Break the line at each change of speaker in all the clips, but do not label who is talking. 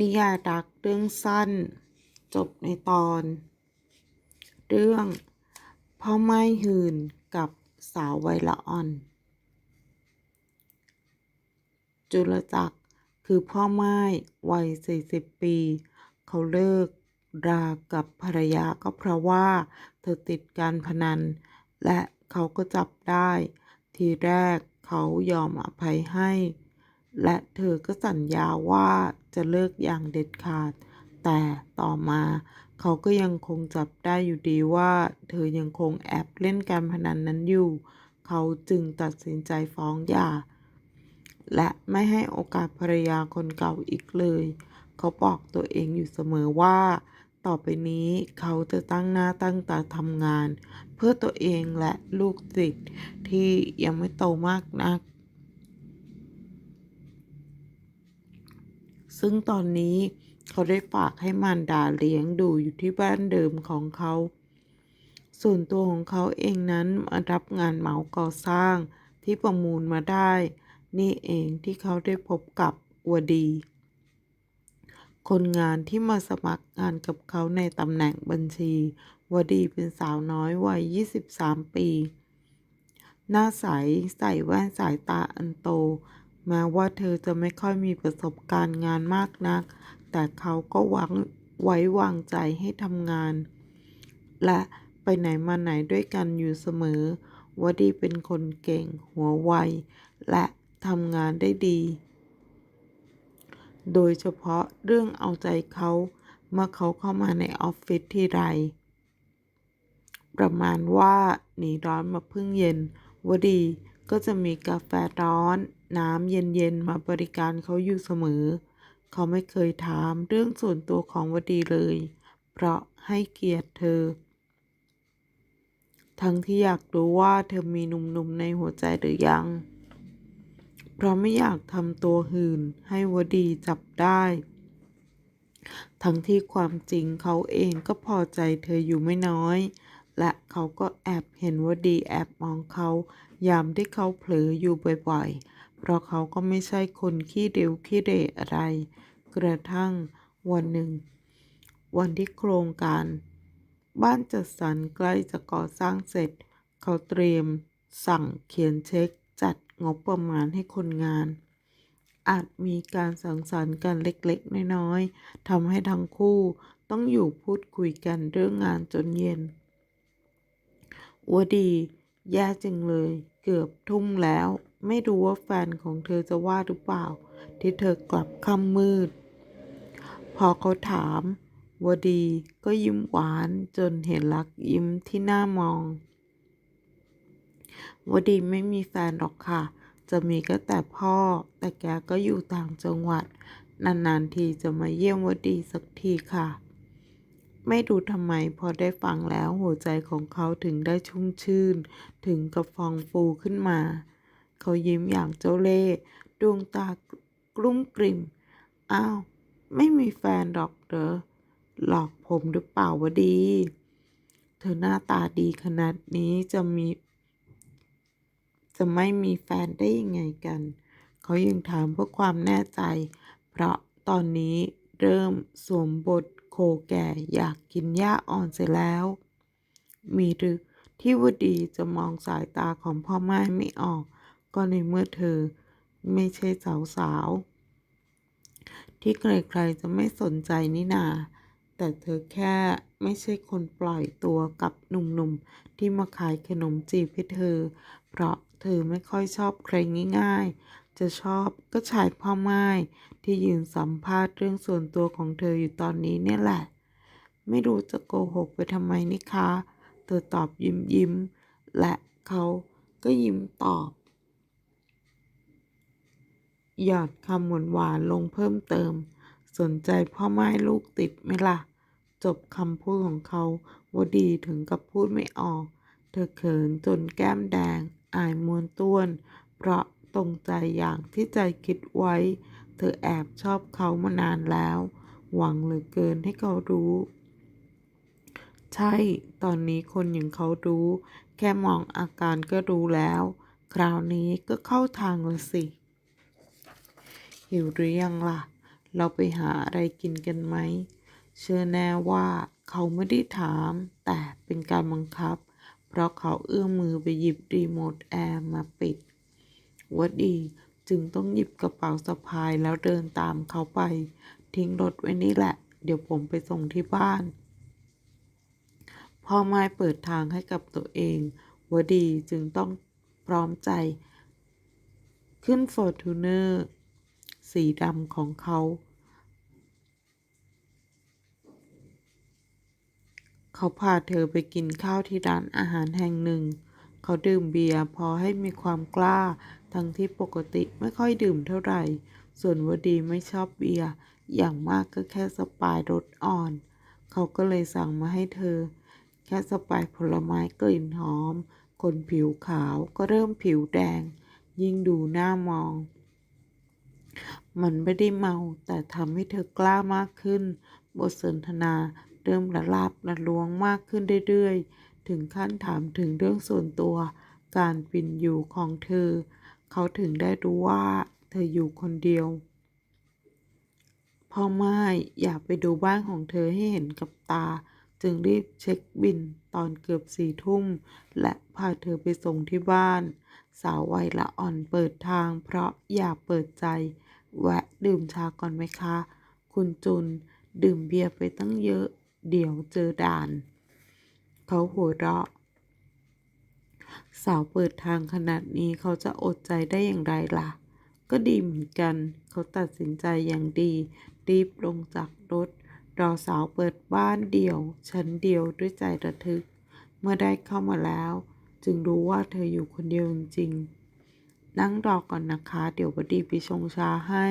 นิยายรักเรื่องสั้น จบในตอน เรื่องพ่อไม้หื่นกับสาวไวละอ่อน จุลจักรคือพ่อไม้วัย 40 ปี เขาเลิกรากับภรรยาก็เพราะว่าเธอติดการพนัน และเขาก็จับได้ ทีแรกเขายอมอภัยให้ และเธอก็สัญญาว่าจะเลิกอย่างเด็ดขาด แต่ต่อมาเขาก็ยังคงจับได้อยู่ดีว่า เธอยังคงแอบเล่นการพนันนั้นอยู่ เขาจึงตัดสินใจฟ้องหย่า และไม่ให้โอกาสภรรยาคนเก่าอีกเลย เขาบอกตัวเองอยู่เสมอว่า ต่อไปนี้เขาจะตั้งหน้าตั้งตาทำงาน เพื่อตัวเองและลูกติดที่ยังไม่โตมากนัก ซึ่งตอนนี้เขาได้ฝากให้มารดาเลี้ยงดูอยู่ที่บ้านเดิมของเขา ส่วนตัวของเขาเองนั้นมารับงานเหมาก่อสร้างที่ประมูลมาได้ นี่เองที่เขาได้พบกับวดี คนงานที่มาสมัครงานกับเขาในตำแหน่งบัญชีวดีเป็นสาวน้อยวัย 23 ปี หน้าใสใส่แว่นสายตาอันโต แม้ว่าเธอจะไม่ค่อยมีประสบการณ์งานมากนัก แต่เขาก็หวังไว้วางใจให้ทำงาน และไปไหนมาไหนด้วยกันอยู่เสมอวดีเป็นคนเก่ง หัวไว และทำงานได้ดี โดยเฉพาะเรื่องเอาใจเขาเมื่อเขาเข้ามาในออฟฟิศที่ไร ประมาณว่าหนีร้อนมาพึ่งเย็นวดีก็จะมีกาแฟร้อน น้ำเย็นๆมาบริการเขาอยู่เสมอ เขาไม่เคยถามเรื่องส่วนตัวของวดีเลย เพราะให้เกียรติเธอ ทั้งที่อยากรู้ว่าเธอมีหนุ่มๆในหัวใจหรือยัง เพราะไม่อยากทำตัวหื่นให้วดีจับได้ ทั้งที่ความจริงเขาเองก็พอใจเธออยู่ไม่น้อยและเขาก็แอบเห็นว่าดีแอบมองเขา ยามที่เขาเผลออยู่บ่อย ๆ เพราะเขาก็ไม่ใช่คนขี้เร็วขี้เรอะไร กระทั่งวันหนึ่ง วันที่โครงการ บ้านจัดสรรใกล้จะก่อสร้างเสร็จ เขาเตรียมสั่งเขียนเช็คจัดงบประมาณให้คนงาน อาจมีการสังสรรค์กันเล็กๆ น้อยๆทำให้ทั้งคู่ต้องอยู่พูดคุยกันเรื่องงานจนเย็นอวดี แย่จังเลย เกือบทุ่มแล้ว ไม่รู้ว่าแฟนของเธอจะว่าหรือเปล่า ที่เธอกลับค่ำมืด พอเขาถามวดีก็ยิ้มหวานจนเห็นรักยิ้มที่หน้ามองวดีไม่มีแฟนหรอกค่ะ จะมีก็แต่พ่อ แต่แกก็อยู่ต่างจังหวัด นานๆทีจะมาเยี่ยมวดีสักทีค่ะ ไม่รู้ทำไมพอได้ฟังแล้วหัวใจของเขาถึงได้ชุ่มชื่น ถึงกับฟองฟูขึ้นมา เขายิ้มอย่างเจ้าเล่ห์ดวงตากลุ้มกลิ่ม อ้าว ไม่มีแฟนหรอกเหรอ หลอกผมหรือเปล่าวะดี เธอหน้าตาดีขนาดนี้จะมี จะไม่มีแฟนได้ยังไงกัน เขายังถามเพื่อความแน่ใจ เพราะตอนนี้เริ่มสวมบทโคแก่อยากกินหญ้าอ่อนเสียแล้ว มีหรือที่วดีจะมองสายตาของพ่อแม่ไม่ออก ก็ในเมื่อเธอไม่ใช่สาวสาวที่ใครๆจะไม่สนใจนี่นา แต่เธอแค่ไม่ใช่คนปล่อยตัวกับหนุ่มๆ ที่มาขายขนมจีบให้เธอ เพราะเธอไม่ค่อยชอบใครง่ายๆ จะชอบก็ชายพ่อไม้ที่ยืนสัมภาษณ์เรื่องส่วนตัวของเธออยู่ตอนนี้เนี่ยแหละ ไม่รู้จะโกหกไปทำไมนี่คะ เธอตอบยิ้มยิ้มๆและเขาก็ยิ้มตอบ หยอดคำหวานหวานลงเพิ่มเติม สนใจพ่อไม้ลูกติดไหมล่ะ จบคำพูดของเขาวดีถึงกับพูดไม่ออก เธอเขินจนแก้มแดง อายมวนต้วน เพราะตรงใจอย่างที่ใจคิดไว้ เธอแอบชอบเขามานานแล้ว หวังเหลือเกินให้เขารู้ ใช่ ตอนนี้คนอย่างเขารู้ แค่มองอาการก็รู้แล้ว คราวนี้ก็เข้าทางละสิ หิวหรือยังล่ะ เราไปหาอะไรกินกันไหม เชื่อแน่ว่าเขาไม่ได้ถาม แต่เป็นการบังคับ เพราะเขาเอื้อมมือไปหยิบรีโมทแอร์มาปิดวัดีจึงต้องหยิบกระเป๋าสะพายแล้วเดินตามเขาไป ทิ้งรถไว้นี่แหละ เดี๋ยวผมไปส่งที่บ้าน พ่อไม้เปิดทางให้กับตัวเองวดีจึงต้องพร้อมใจ ขึ้นฟอร์ทูเนอร์ สีดำของเขา เขาพาเธอไปกินข้าวที่ร้านอาหารแห่งหนึ่ง เขาดื่มเบียร์พอให้มีความกล้า ทั้งที่ปกติไม่ค่อยดื่มเท่าไหร่ ส่วนวดีไม่ชอบเบียร์ อย่างมากก็แค่สปายรสอ่อน เขาก็เลยสั่งมาให้เธอ แค่สปายผลไม้กลิ่นหอม คนผิวขาวก็เริ่มผิวแดง ยิ่งดูน่ามอง มันไม่ได้เมาแต่ทำให้เธอกล้ามากขึ้น บทสนทนาเริ่มละลาบละลวงมากขึ้นเรื่อยๆ ถึงขั้นถามถึงเรื่องส่วนตัว การเป็นอยู่ของเธอ เขาถึงได้รู้ว่า เธออยู่คนเดียว พ่อไม้อยากไปดูบ้านของเธอให้เห็นกับตา จึงรีบเช็คบินตอนเกือบสี่ทุ่ม และพาเธอไปส่งที่บ้าน สาววัยละอ่อนเปิดทางเพราะอยากเปิดใจ แวะดื่มชาก่อนไหมคะ คุณจุน ดื่มเบียร์ไปตั้งเยอะ เดี๋ยวเจอด่าน เขาหัวเราะ สาวเปิดทางขนาดนี้เขาจะอดใจได้อย่างไรล่ะ ก็ดีเหมือนกัน เขาตัดสินใจอย่างดี รีบลงจากรถ รอสาวเปิดบ้านเดี่ยว ชั้นเดียวด้วยใจระทึก เมื่อได้เข้ามาแล้ว จึงรู้ว่าเธออยู่คนเดียวจริงๆ นั่งรอก่อนนะคะ เดี๋ยวบดีไปชงชาให้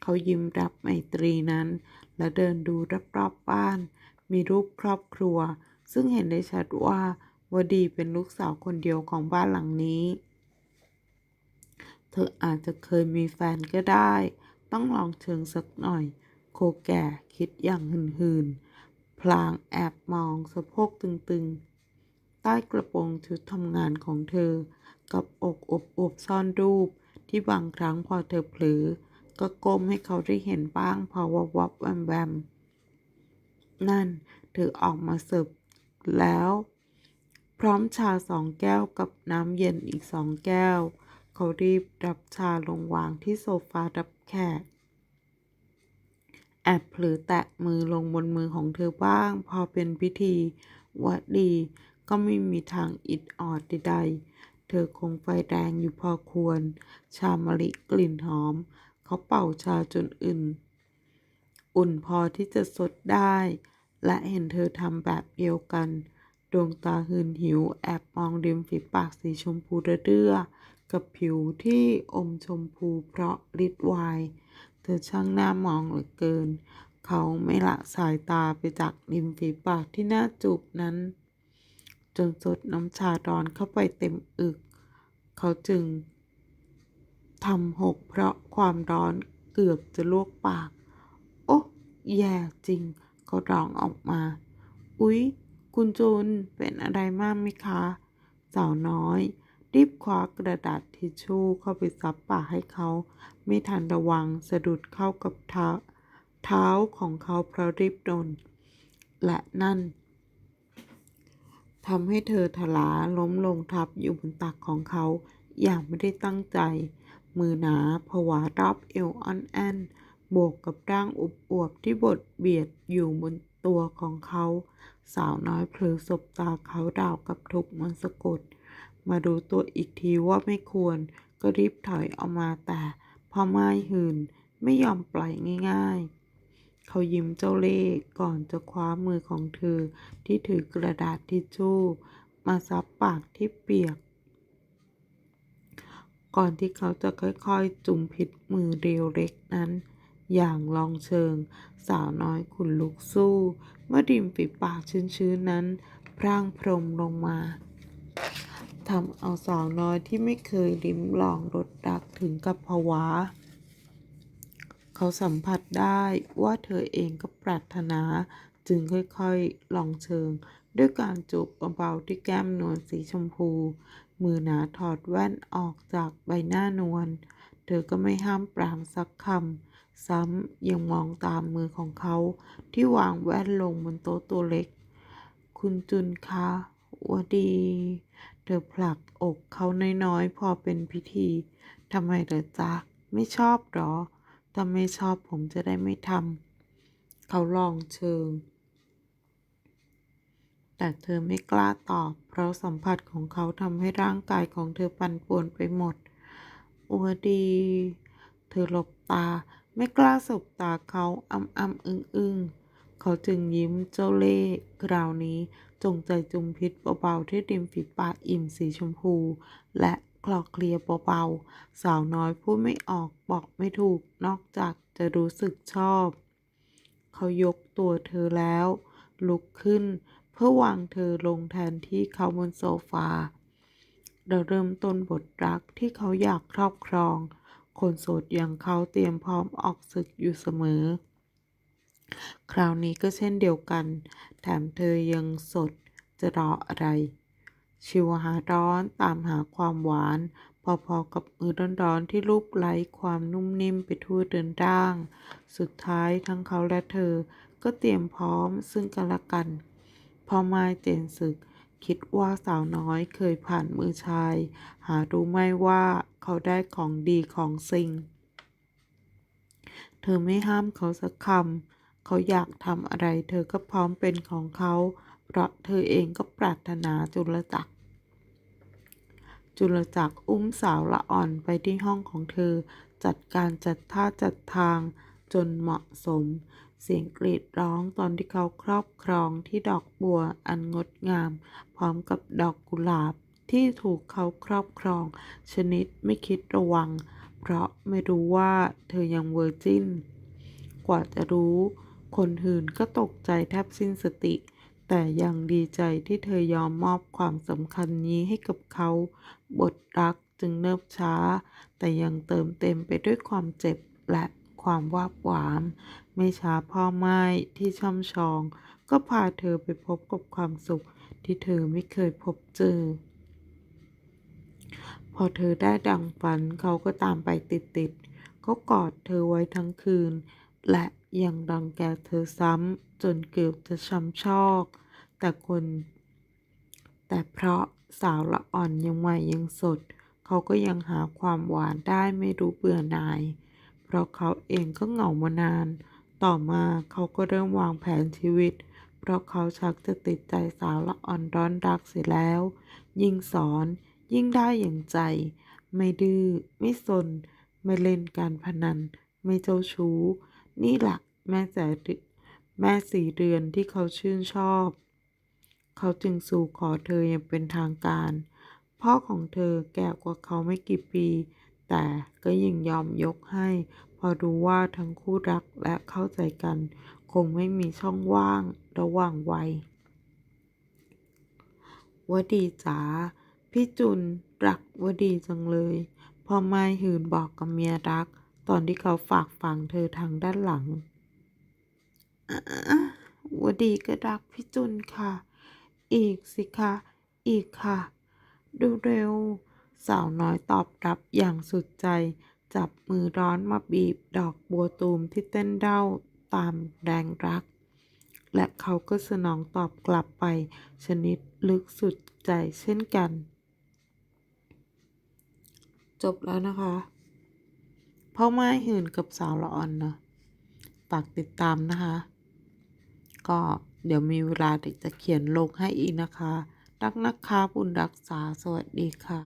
เขายิ้มรับไมตรีนั้น และเดินดูรอบๆบ้าน มีรูปครอบครัว ซึ่งเห็นได้ชัดว่าวดีเป็นลูกสาวคนเดียวของบ้านหลังนี้ เธออาจจะเคยมีแฟนก็ได้ ต้องลองเชิงสักหน่อย โคแก่คิดอย่างหืนๆ พลางแอบมองสะโพกตึงๆ ใต้กระโปรงชุดทำงานของเธอ กับอกอบอบซ่อนรูป ที่บางครั้งพอเธอเผลอ ก็ก้มให้เขาได้เห็นบ้างพอวับวับแวมแวมนั่นเธอออกมาเสิร์ฟแล้ว พร้อมชาสองแก้วกับน้ำเย็นอีกสองแก้ว เขารีบรับชาลงวางที่โซฟารับแขกแอบเผลอแตะมือลงบนมือของเธอบ้าง พอเป็นพิธีวัดดีก็ไม่มีทางอิดออดใดๆ เธอคงไฟแรงอยู่พอควร ชามะลิกลิ่นหอม เขาเป่าชาจนอื่น อุ่นพอที่จะสดได้ และเห็นเธอทำแบบเดียวกัน ดวงตาหืนหิวแอบมองริมฝีปากสีชมพูระเรื่อกับผิวที่อมชมพูเพราะฤทธิ์วน์เธอช่างน่ามองเหลือเกิน เขาไม่ละสายตาไปจากริมฝีปากที่น่าจูบนั้น จนสดน้ำชาร้อนเข้าไปเต็มอึก เขาจึงทำหกเพราะความร้อนเกือบจะลวกปาก โอ้แย่จริง เขาร้องออกมา อุ๊ย คุณจูนเป็นอะไรมากไหมคะ สาวน้อย รีบคว้ากระดาษทิชชู่เข้าไปซับปากให้เขา ไม่ทันระวังสะดุดเข้ากับเท้าเท้าของเขาเพราะรีบโดน และนั่น ทำให้เธอทลาล้มลงทับอยู่บนตักของเขา อย่างไม่ได้ตั้งใจ มือหนาผวารอบเอวอ่อนแอนบวกกับร่างอุบอวบที่บดเบียดอยู่บนตัวของเขา สาวน้อยเผลอสบตาเขาดาวกับถูกมันสะกด มาดูตัวอีกทีว่าไม่ควร ก็รีบถอยออกมาแต่พ่อไม้หืน ไม่ยอมปล่อยง่าย ๆ เขายิ้มเจ้าเล่ห์ก่อนจะคว้ามือของเธอ ที่ถือกระดาษทิชชู่ มาซับปากที่เปียก ก่อนที่เขาจะค่อยๆ จุ่มผิดมือเรียวเล็กนั้น อย่างลองเชิง สาวน้อยขุนลุกสู้ เมื่อริมฝีปากชื้นๆนั้น พร่างพรมลงมาทำเอาสาวน้อยที่ไม่เคยลิ้มลองรสรักถึงกับผวา เขาสัมผัสได้ว่าเธอเองก็ปรารถนา จึงค่อยๆ ลองเชิง ด้วยการจูบเบาๆที่แก้มนวลสีชมพู มือหนาถอดแว่นออกจากใบหน้านวล เธอก็ไม่ห้ามปรามสักคำ ซ้ำยังมองตามมือของเขา ที่วางแว่นลงบนโต๊ะตัวเล็ก คุณจุนคะวดี เธอผลักอกเขาน้อยๆ พอเป็นพิธีทำไมเหรอจ๊ะ ไม่ชอบหรอ ถ้าไม่ชอบผมจะได้ไม่ทำเขาลองเชิง แต่เธอไม่กล้าตอบ เพราะสัมผัสของเขาทำให้ร่างกายของเธอปั่นป่วนไปหมดอวดี เธอหลบตาไม่กล้าสบตาเขาอ้ำอ้ำอึ้งอึ้งเขาจึงยิ้มเจ้าเล่ห์คราวนี้จงใจจุมพิษเบาๆที่ริมฝีปากอิ่มสีชมพู และ คลอเคลียเบาๆ สาวน้อยพูดไม่ออกบอกไม่ถูกนอกจากจะรู้สึกชอบ เขายกตัวเธอแล้ว ลุกขึ้น เพื่อวางเธอลงแทนที่เขาบนโซฟา เราเริ่มต้นบทรักที่เขาอยากครอบครอง คนโสดอย่างเขาเตรียมพร้อมออกศึกอยู่เสมอ คราวนี้ก็เช่นเดียวกัน แถมเธอยังสดจะรออะไร ชิวหาร้อนตามหาความหวาน พอๆกับมือร้อนๆที่รูปไล้ความนุ่มนิ่มไปทั่วเดินร่าง สุดท้ายทั้งเขาและเธอก็เตรียมพร้อมซึ่งกันและกัน พอมาเจนศึก คิดว่าสาวน้อยเคยผ่านมือชาย หารู้ไม่ว่าเขาได้ของดีของสิ่ง เธอไม่ห้ามเขาสักคำเขาอยากทำอะไร เธอก็พร้อมเป็นของเขา เพราะเธอเองก็ปรารถนาจุลจักร จุลจักรอุ้มสาวละอ่อนไปที่ห้องของเธอ จัดการจัดท่าจัดทางจนเหมาะสม เสียงกรีดร้องตอนที่เขาครอบครองที่ดอกบัวอันงดงาม พร้อมกับดอกกุหลาบที่ถูกเขาครอบครอง ชนิดไม่คิดระวัง เพราะไม่รู้ว่าเธอยังเวอร์จินกว่าจะรู้ คนหื่นก็ตกใจแทบสิ้นสติ แต่ยังดีใจที่เธอยอมมอบความสำคัญนี้ให้กับเขา บทรักจึงเนิบช้า แต่ยังเติมเต็มไปด้วยความเจ็บและความวาบหวาม ไม่ช้าพ่อไม้ที่ช่ำชอง ก็พาเธอไปพบกับความสุขที่เธอไม่เคยพบเจอ พอเธอได้ดังฝันเขาก็ตามไปติดๆเขากอดเธอไว้ทั้งคืน และยังรังแกเธอซ้ำ จนเกือบจะช้ำชอก แต่คน แต่เพราะสาวละอ่อนยังใหม่ยังสด เขาก็ยังหาความหวานได้ไม่รู้เบื่อหน่าย เพราะเขาเองก็เหงามานาน ต่อมาเขาก็เริ่มวางแผนชีวิต เพราะเขาชักจะติดใจสาวละอ่อนร้อนรักเสียแล้ว ยิ่งสอนยิ่งได้อย่างใจ ไม่ดื้อไม่สน ไม่เล่นการพนัน ไม่เจ้าชู้ นี่แหละแม่แส แม่สีเรือนที่เขาชื่นชอบ เขาจึงสู่ขอเธออย่างเป็นทางการ พ่อของเธอแก่กว่าเขาไม่กี่ปี แต่ก็ยังยอมยกให้ พอรู้ว่าทั้งคู่รักและเข้าใจกัน คงไม่มีช่องว่างระหว่างวัยวดีจ๋าพี่จุนรักวดีจังเลยพ่อไม้หืนบอกกับเมียรัก ตอนที่เขาฝากฝังเธอทางด้านหลัง อะวดีก็รักพี่จุนค่ะ อีกสิคะ อีกค่ะ ดูเร็ว สาวน้อยตอบรับอย่างสุดใจ จับมือร้อนมาบีบดอกบัวตูมที่เต้นเด้าตามแรงรัก และเขาก็สนองตอบกลับไป ชนิดลึกสุดใจเช่นกัน จบแล้วนะคะพ่อไม้หื่นกับสาวละอ่อนนะฝากติดตามนะคะ ก็เดี๋ยวมีเวลาเด็กจะเขียนลงให้อีกนะคะ รักนะคะบุญรักษาสวัสดีค่ะ